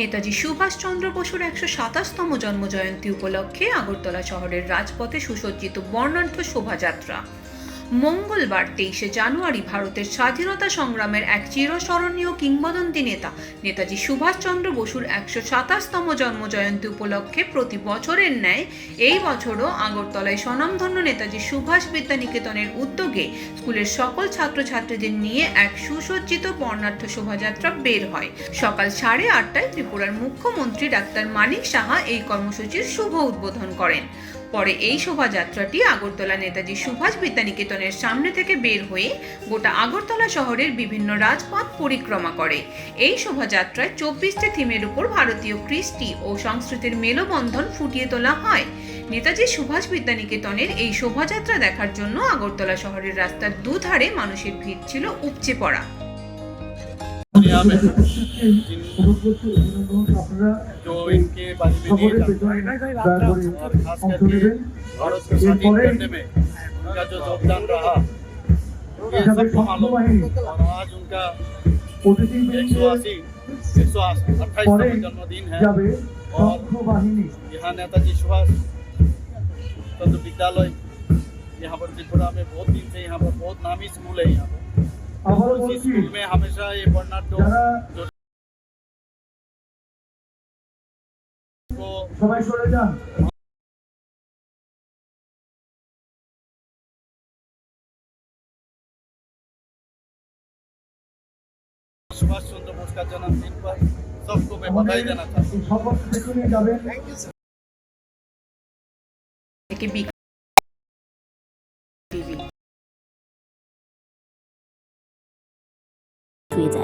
নেতাজি সুভাষচন্দ্র বসুর একশো সাতাশতম জন্মজয়ন্তী উপলক্ষে আগরতলা শহরের রাজপথে সুসজ্জিত বর্ণাঢ্য শোভাযাত্রা। মঙ্গলবার তেইশে জানুয়ারি ভারতের স্বাধীনতা সংগ্রামের এক চিরস্মরণীয় কিংবদন্তি নেতা, নেতাজি সুভাষচন্দ্র বসুর একশো সাতাশতম জন্মজয়ন্তী উপলক্ষে প্রতি বছরের ন্যায় এই বছরও আগরতলায় স্বনামধন্য নেতাজি সুভাষ বিদ্যানিকেতনের উদ্যোগে স্কুলের সকল ছাত্রছাত্রীদের নিয়ে এক সুসজ্জিত বর্ণাঢ্য শোভাযাত্রা বের হয়। সকাল সাড়ে আটটায় ত্রিপুরার মুখ্যমন্ত্রী ডাক্তার মানিক সাহা এই কর্মসূচির শুভ উদ্বোধন করেন। পরে এই শোভাযাত্রাটি আগরতলা নেতাজি সুভাষ বিদ্যানিকেতনের সামনে থেকে বের হয়ে গোটা আগরতলা শহরের বিভিন্ন রাজপথ পরিক্রমা করে এই শোভাযাত্রায় চব্বিশটি থিমের উপর ভারতীয় কৃষ্টি ও সংস্কৃতির মেলবন্ধন ফুটিয়ে তোলা হয় নেতাজি সুভাষ বিদ্যানিকেতনের এই শোভাযাত্রা দেখার জন্য আগরতলা শহরের রাস্তার দুধারে মানুষের ভিড় ছিল উপচে পড়া यहाँ पे আপনারা जो इनके बारे में সকলের नहीं পেছনে जानते দয়া করে और खास অংশ करके নেবেন भारत को स्वाधीन এরপরে करने में उनका जो योगदान रहा ये सबको मालूम और आज उनका एक सौ अस्सी एक सौ अट्ठाईसवा जन्मदिन है और यहाँ नेताजी सुभाष चंद्र विद्यालय यहाँ पर त्रिपुरा में बहुत दिन से यहाँ पर बहुत नामी स्कूल है यहाँ पर स्कूल में हमेशा ये वर्णाट्य को সবাই সরে যান सुभाष चंद्र बोस का जन्मदिन पर सबको मैं बधाई देना चाहता हूँ এই শপথ পেছনে যাবেন থেকে বিকাশ টিভি ছুঁয়ে যায়